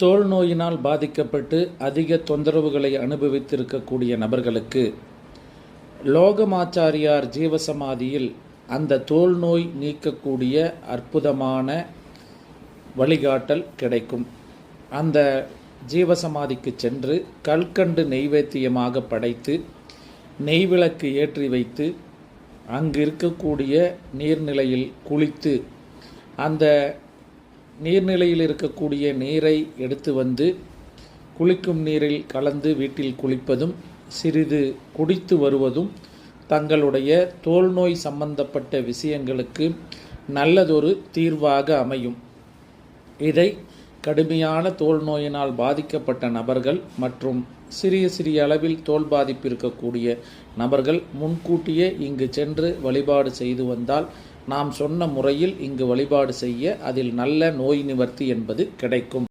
தோல் நோயினால் பாதிக்கப்பட்டு அதிக தொந்தரவுகளை அனுபவித்திருக்கக்கூடிய நபர்களுக்கு லோகமாச்சாரியார் ஜீவசமாதியில் அந்த தோல் நோய் நீக்கக்கூடிய அற்புதமான வழிகாட்டல் கிடைக்கும். அந்த ஜீவசமாதிக்கு சென்று கல்கண்டு நெய்வேத்தியமாக படைத்து நெய்விளக்கு ஏற்றி வைத்து அங்கு இருக்கக்கூடிய நீர்நிலையில் குளித்து அந்த நீர்நிலையில் இருக்கக்கூடிய நீரை எடுத்து வந்து குளிக்கும் நீரில் கலந்து வீட்டில் குளிப்பதும் சிறிது குடித்து வருவதும் தங்களுடைய தோல் நோய் சம்பந்தப்பட்ட விஷயங்களுக்கு நல்லதொரு தீர்வாக அமையும். இதை கடுமையான தோல் நோயினால் பாதிக்கப்பட்ட நபர்கள் மற்றும் சிறிய சிறிய அளவில் தோல் பாதிப்பு இருக்கக்கூடிய நபர்கள் முன்கூட்டியே இங்கு சென்று வழிபாடு செய்து வந்தால் நாம் சொன்ன முறையில் இங்கு வழிபாடு செய்ய அதில் நல்ல நோய் நிவர்த்தி என்பது கிடைக்கும்.